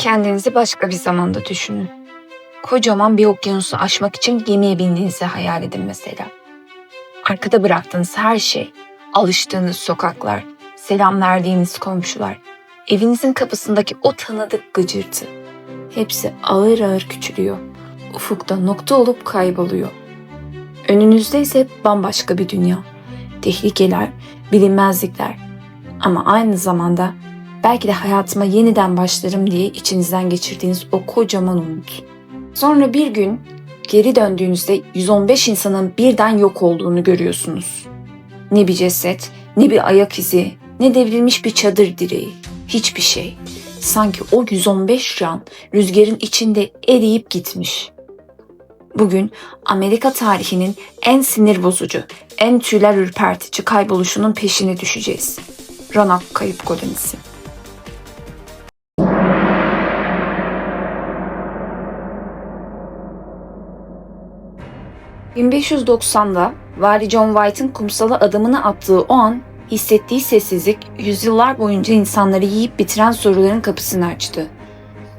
Kendinizi başka bir zamanda düşünün. Kocaman bir okyanusu aşmak için gemiye bindiğinizi hayal edin mesela. Arkada bıraktığınız her şey, alıştığınız sokaklar, selam verdiğiniz komşular, evinizin kapısındaki o tanıdık gıcırtı. Hepsi ağır ağır küçülüyor. Ufukta nokta olup kayboluyor. Önünüzde ise bambaşka bir dünya. Tehlikeler, bilinmezlikler. Ama aynı zamanda belki de hayatıma yeniden başlarım diye içinizden geçirdiğiniz o kocaman umut. Sonra bir gün geri döndüğünüzde 115 insanın birden yok olduğunu görüyorsunuz. Ne bir ceset, ne bir ayak izi, ne devrilmiş bir çadır direği. Hiçbir şey. Sanki o 115 can rüzgarın içinde eriyip gitmiş. Bugün Amerika tarihinin en sinir bozucu, en tüyler ürpertici kayboluşunun peşine düşeceğiz. Roanoke kayıp kolonisi. 1590'da Vali John White'ın kumsala adımını attığı o an hissettiği sessizlik yüzyıllar boyunca insanları yiyip bitiren soruların kapısını açtı.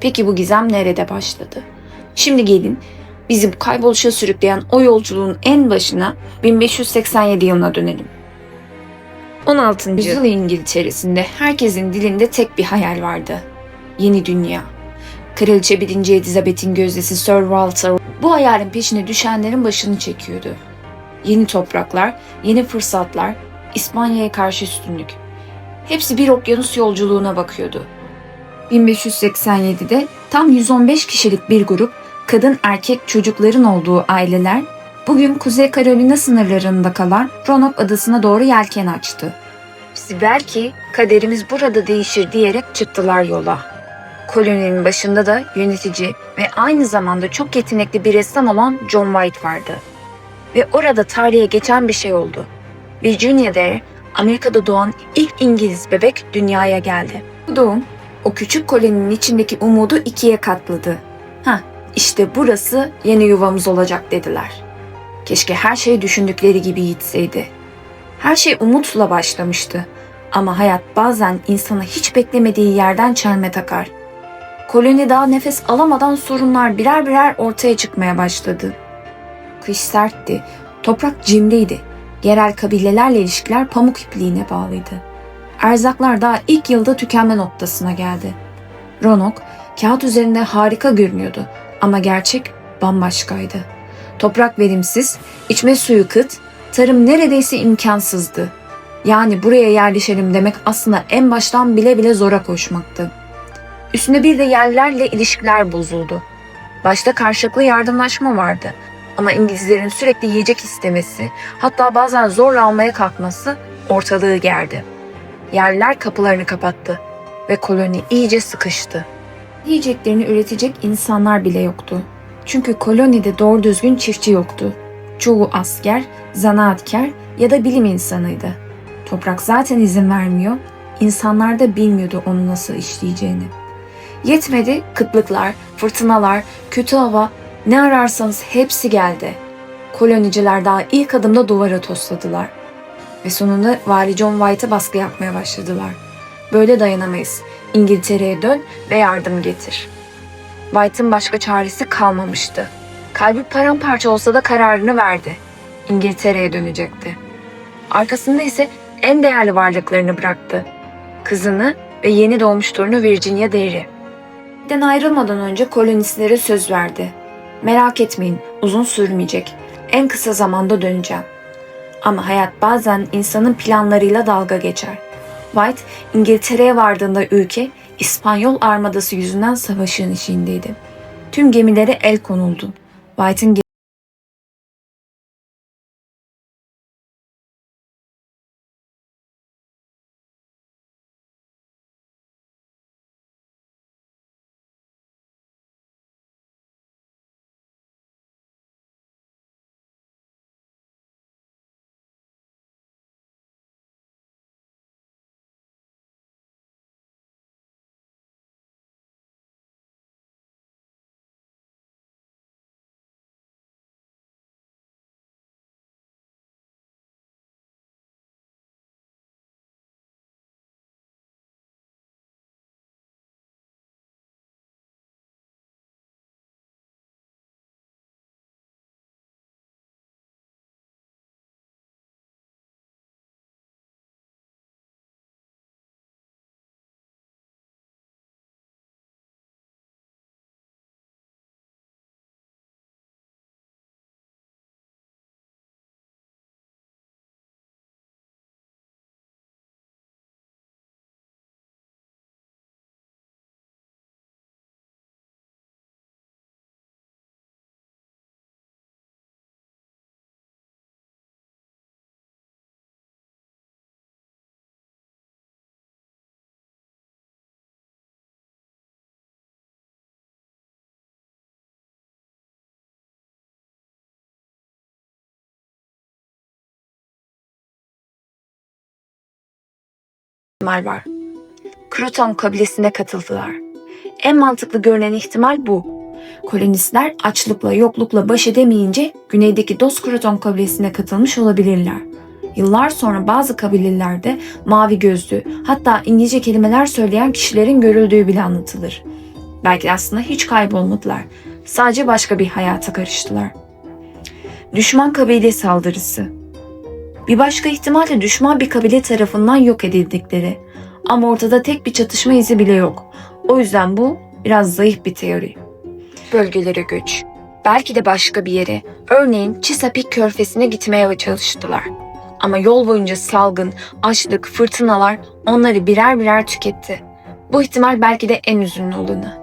Peki bu gizem nerede başladı? Şimdi gelin bizi bu kayboluşa sürükleyen o yolculuğun en başına 1587 yılına dönelim. 16. yüzyıl İngiltere'sinde herkesin dilinde tek bir hayal vardı. Yeni dünya. Kraliçe 1. Elizabeth'in gözdesi Sir Walter bu hayalin peşine düşenlerin başını çekiyordu. Yeni topraklar, yeni fırsatlar, İspanya'ya karşı üstünlük. Hepsi bir okyanus yolculuğuna bakıyordu. 1587'de tam 115 kişilik bir grup kadın erkek çocukların olduğu aileler bugün Kuzey Carolina sınırlarında kalan Roanoke adasına doğru yelken açtı. Belki kaderimiz burada değişir diyerek çıktılar yola. Koloninin başında da yönetici ve aynı zamanda çok yetenekli bir ressam olan John White vardı. Ve orada tarihe geçen bir şey oldu. Virginia'da Amerika'da doğan ilk İngiliz bebek dünyaya geldi. Bu doğum o küçük koloninin içindeki umudu ikiye katladı. Ha, işte burası yeni yuvamız olacak dediler. Keşke her şey düşündükleri gibi gitseydi. Her şey umutla başlamıştı. Ama hayat bazen insana hiç beklemediği yerden çelme takar. Koloni daha nefes alamadan sorunlar birer birer ortaya çıkmaya başladı. Kış sertti, toprak cimriydi. Yerel kabilelerle ilişkiler pamuk ipliğine bağlıydı. Erzaklar daha ilk yılda tükenme noktasına geldi. Roanoke kağıt üzerinde harika görünüyordu ama gerçek bambaşkaydı. Toprak verimsiz, içme suyu kıt, tarım neredeyse imkansızdı. Yani buraya yerleşelim demek aslında en baştan bile bile zora koşmaktı. Üstüne bir de yerlerle ilişkiler bozuldu. Başta karşılıklı yardımlaşma vardı. Ama İngilizlerin sürekli yiyecek istemesi, hatta bazen zorla almaya kalkması ortalığı gerdi. Yerler kapılarını kapattı ve koloni iyice sıkıştı. Yiyeceklerini üretecek insanlar bile yoktu. Çünkü kolonide doğru düzgün çiftçi yoktu. Çoğu asker, zanaatkar ya da bilim insanıydı. Toprak zaten izin vermiyor, insanlar da bilmiyordu onu nasıl işleyeceğini. Yetmedi kıtlıklar, fırtınalar, kötü hava, ne ararsanız hepsi geldi. Koloniciler daha ilk adımda duvara tosladılar. Ve sonunda Vali John White'a baskı yapmaya başladılar. Böyle dayanamayız. İngiltere'ye dön ve yardım getir. White'ın başka çaresi kalmamıştı. Kalbi paramparça olsa da kararını verdi. İngiltere'ye dönecekti. Arkasında ise en değerli varlıklarını bıraktı. Kızını ve yeni doğmuş torunu Virginia Dairy. Den ayrılmadan önce kolonistlere söz verdi. Merak etmeyin, uzun sürmeyecek. En kısa zamanda döneceğim. Ama hayat bazen insanın planlarıyla dalga geçer. White, İngiltere'ye vardığında ülke İspanyol armadası yüzünden savaşın içindeydi. Tüm gemilere el konuldu. White'ın ihtimal var. Kroton kabilesine katıldılar. En mantıklı görünen ihtimal bu. Kolonistler açlıkla yoklukla baş edemeyince güneydeki Dos Kroton kabilesine katılmış olabilirler. Yıllar sonra bazı kabilelerde mavi gözlü hatta İngilizce kelimeler söyleyen kişilerin görüldüğü bile anlatılır. Belki de aslında hiç kaybolmadılar. Sadece başka bir hayata karıştılar. Düşman kabile saldırısı. Bir başka ihtimal de düşman bir kabile tarafından yok edildikleri. Ama ortada tek bir çatışma izi bile yok. O yüzden bu biraz zayıf bir teori. Bölgelere göç. Belki de başka bir yere, örneğin Chesapeake körfesine gitmeye çalıştılar. Ama yol boyunca salgın, açlık, fırtınalar onları birer birer tüketti. Bu ihtimal belki de en üzünlü olanı.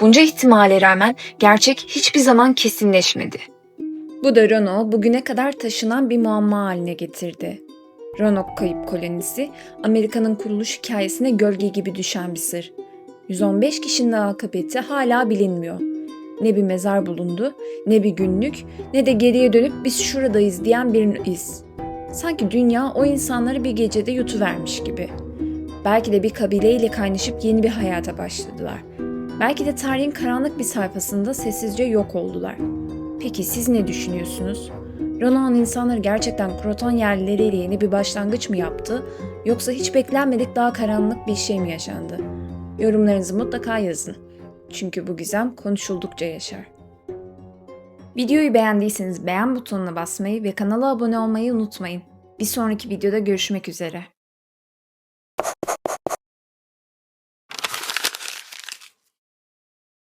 Bunca ihtimale rağmen gerçek hiçbir zaman kesinleşmedi. Bu da Rono bugüne kadar taşınan bir muamma haline getirdi. Roanoke kayıp kolonisi Amerika'nın kuruluş hikayesine gölge gibi düşen bir sır. 115 kişinin akıbeti hala bilinmiyor. Ne bir mezar bulundu, ne bir günlük, ne de geriye dönüp biz şuradayız diyen bir iz. Sanki dünya o insanları bir gecede yutuvermiş gibi. Belki de bir kabileyle kaynaşıp yeni bir hayata başladılar. Belki de tarihin karanlık bir sayfasında sessizce yok oldular. Peki siz ne düşünüyorsunuz? Ronan insanları gerçekten Kroton yerlileriyle yeni bir başlangıç mı yaptı? Yoksa hiç beklenmedik daha karanlık bir şey mi yaşandı? Yorumlarınızı mutlaka yazın. Çünkü bu gizem konuşuldukça yaşar. Videoyu beğendiyseniz beğen butonuna basmayı ve kanala abone olmayı unutmayın. Bir sonraki videoda görüşmek üzere.